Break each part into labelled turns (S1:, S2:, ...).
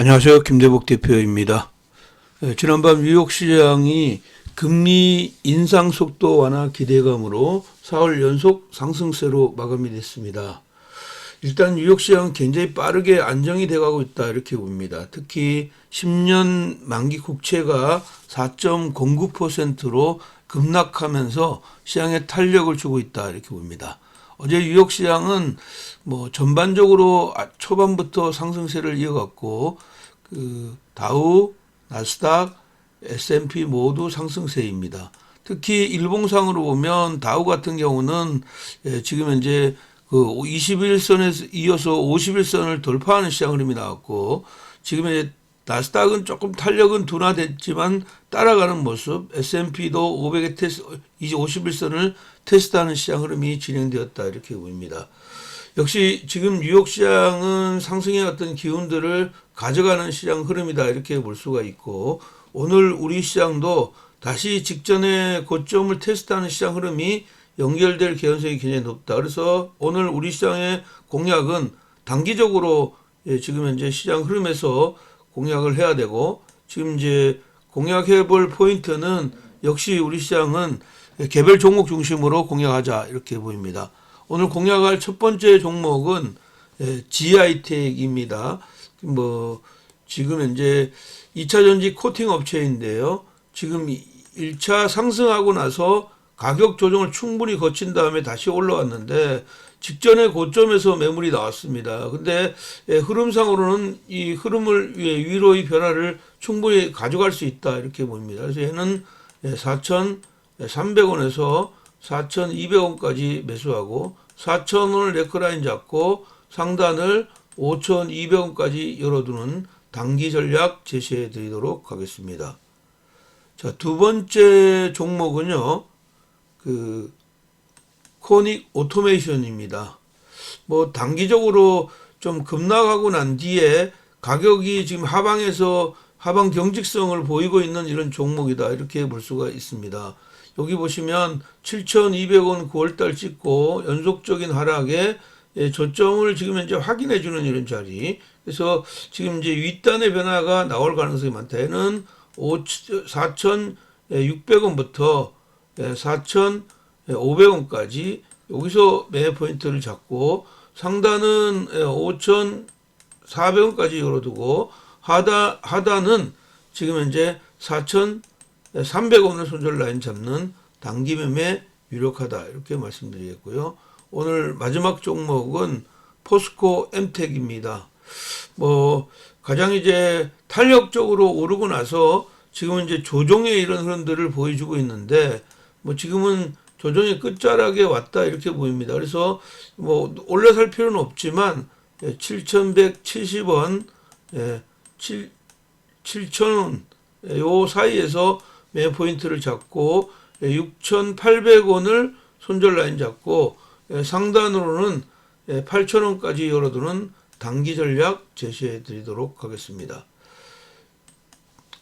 S1: 안녕하세요. 김대복 대표입니다. 예, 지난밤 뉴욕 시장이 금리 인상 속도 완화 기대감으로 4월 연속 상승세로 마감이 됐습니다. 일단 뉴욕 시장은 굉장히 빠르게 안정이 돼가고 있다 이렇게 봅니다. 특히 10년 만기 국채가 4.09%로 급락하면서 시장에 탄력을 주고 있다 이렇게 봅니다. 어제 뉴욕 시장은 뭐 전반적으로 아- 초반부터 상승세를 이어갔고 그 다우, 나스닥, S&P 모두 상승세입니다. 특히 일봉상으로 보면 다우 같은 경우는 예, 지금 현재 그 21선에서 이어서 51선을 돌파하는 시장 흐름이 나왔고 지금 이제 나스닥은 조금 탄력은 둔화됐지만 따라가는 모습, S&P도 500의 테스 이제 51선을 테스트하는 시장 흐름이 진행되었다 이렇게 보입니다. 역시 지금 뉴욕 시장은 상승의 어떤 기운들을 가져가는 시장 흐름이다 이렇게 볼 수가 있고 오늘 우리 시장도 다시 직전의 고점을 테스트하는 시장 흐름이 연결될 개연성이 굉장히 높다. 그래서 오늘 우리 시장의 공약은 단기적으로 예, 지금 현재 시장 흐름에서 공약을 해야 되고 지금 이제 공약해 볼 포인트는 역시 우리 시장은 개별 종목 중심으로 공약하자 이렇게 보입니다. 오늘 공약할 첫 번째 종목은 예, GI텍입니다. 뭐 지금 현재 2차 전지 코팅 업체인데요. 지금 1차 상승하고 나서 가격 조정을 충분히 거친 다음에 다시 올라왔는데 직전의 고점에서 매물이 나왔습니다. 근데 예, 흐름상으로는 이 흐름을 예, 위로의 변화를 충분히 가져갈 수 있다 이렇게 봅니다. 그래서 얘는 4,300원에서 4,200원까지 매수하고 4,000원을 레크라인 잡고 상단을 5,200원까지 열어두는 단기 전략 제시해 드리도록 하겠습니다. 자, 두 번째 종목은요. 그 코닉 오토메이션입니다. 뭐 단기적으로 좀 급락하고 난 뒤에 가격이 지금 하방에서 하방 경직성을 보이고 있는 이런 종목이다 이렇게 볼 수가 있습니다. 여기 보시면 7,200원 9월달 찍고 연속적인 하락에 예, 저점을 지금 현재 확인해 주는 이런 자리. 그래서 지금 이제 윗단의 변화가 나올 가능성이 많다. 얘는 4,600원부터 4,500원까지 여기서 매 포인트를 잡고 상단은 5,400원까지 열어두고 하단 하단은 지금 현재 4,300원을 손절 라인 잡는 단기 매매 유력하다 이렇게 말씀드리겠고요. 오늘 마지막 종목은 포스코 엠텍입니다. 뭐 가장 이제 탄력적으로 오르고 나서 지금 이제 조정의 이런 흐름들을 보여주고 있는데 뭐 지금은 조정의 끝자락에 왔다 이렇게 보입니다. 그래서 뭐 올려 살 필요는 없지만 7,170원, 예, 7 7,000원 요 사이에서 매 포인트를 잡고 6,800원을 손절 라인 잡고 예, 상단으로는 8,000원까지 열어두는 단기 전략 제시해 드리도록 하겠습니다.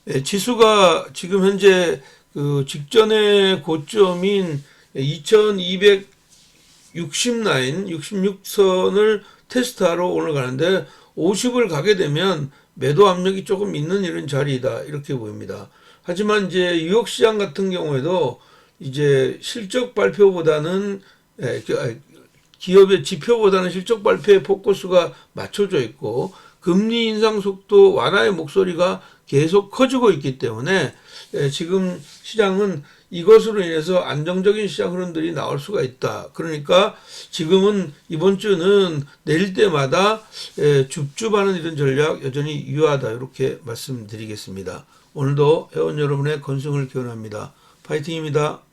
S1: 예, 지수가 지금 현재 그 직전의 고점인 2260 라인, 66선을 테스트하러 오늘 가는데 50을 가게 되면 매도 압력이 조금 있는 이런 자리이다. 이렇게 보입니다. 하지만 이제 뉴욕 시장 같은 경우에도 이제 실적 발표보다는 예, 그, 아, 기업의 지표보다는 실적 발표에 포커스가 맞춰져 있고 금리 인상 속도 완화의 목소리가 계속 커지고 있기 때문에 예, 지금 시장은 이것으로 인해서 안정적인 시장 흐름들이 나올 수가 있다. 그러니까 지금은 이번 주는 내릴 때마다 예, 줍줍하는 이런 전략 여전히 유효하다. 이렇게 말씀드리겠습니다. 오늘도 회원 여러분의 건승을 기원합니다. 파이팅입니다.